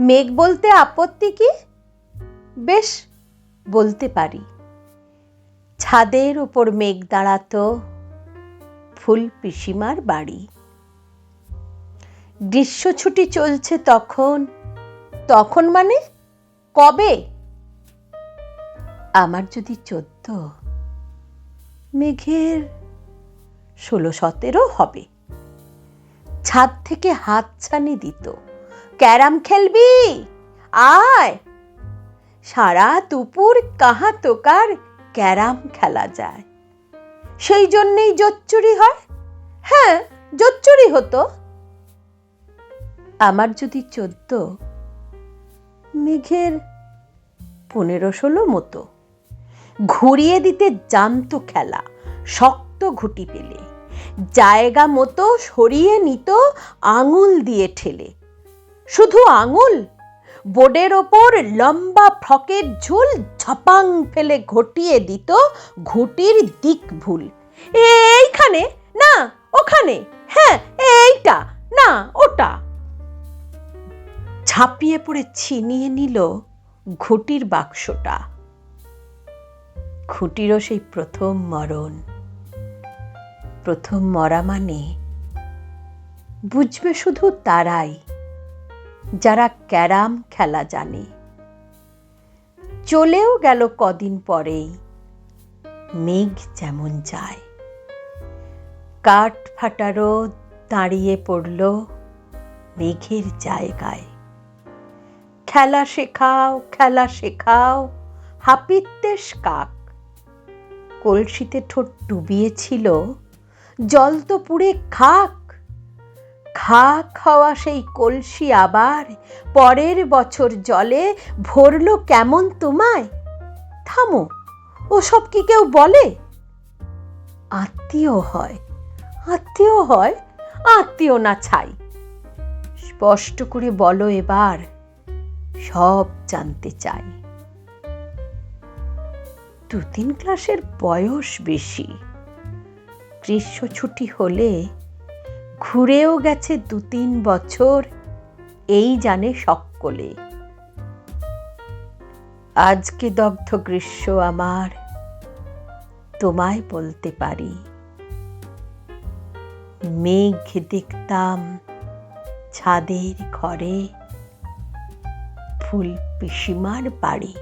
মেঘ বলতে আপত্তি কি? বেশ, বলতে পারি। ছাদের ওপর মেঘ দাঁড়াতো ফুল পিসিমার বাড়ি। গ্রীষ্ম ছুটি চলছে তখন। তখন মানে? কবে? আমার যদি চোদ্দ, মেঘের ষোলো সতেরো হবে। ছাদ থেকে হাত ছানি দিত। ক্যারাম খেলবি? আয়। সারা দুপুর কাহা তোকার ক্যারাম খেলা যায়। সেই জন্যেই জোচ্চুরি হয়? হ্যাঁ জোচ্চুরি হতো। আমার যদি চোদ্দ, মেঘের পনেরো ষোলো মতো। ঘুরিয়ে দিতে জানতো খেলা, শক্ত ঘুটি পেলে। জায়গা মতো সরিয়ে নিত, আঙুল দিয়ে ঠেলে। শুধু আঙুল। বোর্ডের ওপর লম্বা ফ্রকের ঝুল ঝপাং ফেলে ঘটিয়ে দিত ঘুটির দিক ভুল। এইখানে? না, ওখানে। হ্যাঁ এইটা। না, ওটা। ঝাঁপিয়ে পড়ে ছিনিয়ে নিল ঘুটির বাক্সটা। খুঁটিরও সেই প্রথম মরণ। প্রথম মরা মানে বুঝবে শুধু তারাই। যারা ক্যারাম খেলা জানে। চলেও গেল কদিন পরেই, মেঘ যেমন যায়। কাঠ ফাটারও দাঁড়িয়ে পড়ল মেঘের জায়গায়। খেলা শেখাও খেলা শেখাও হাপিত্যেশ কাক। কলসিতে ঠোঁট ডুবিয়েছিল, জল তো পুড়ে খাক। খা খাওয়া সেই কলসি আবার, পরের বছর জলে ভরল কেমন তোমায়? থামো, ওসব কি কেউ বলে? আত্মীয় হয় আত্মীয় হয়, আত্মীয় না ছাই। স্পষ্ট করে বলো এবার, সব জানতে চাই। দু তিন ক্লাসের বয়স বেশি। গ্রীষ্ম ছুটি হলে ঘুরেও গেছে দু তিন বছর, এই জানে সকলে। আজকে দগ্ধ গ্রীষ্ম আমার, তোমায় বলতে পারি। মেঘ দেখতাম ছাদের ঘরে, ফুল পিসিমার বাড়ি।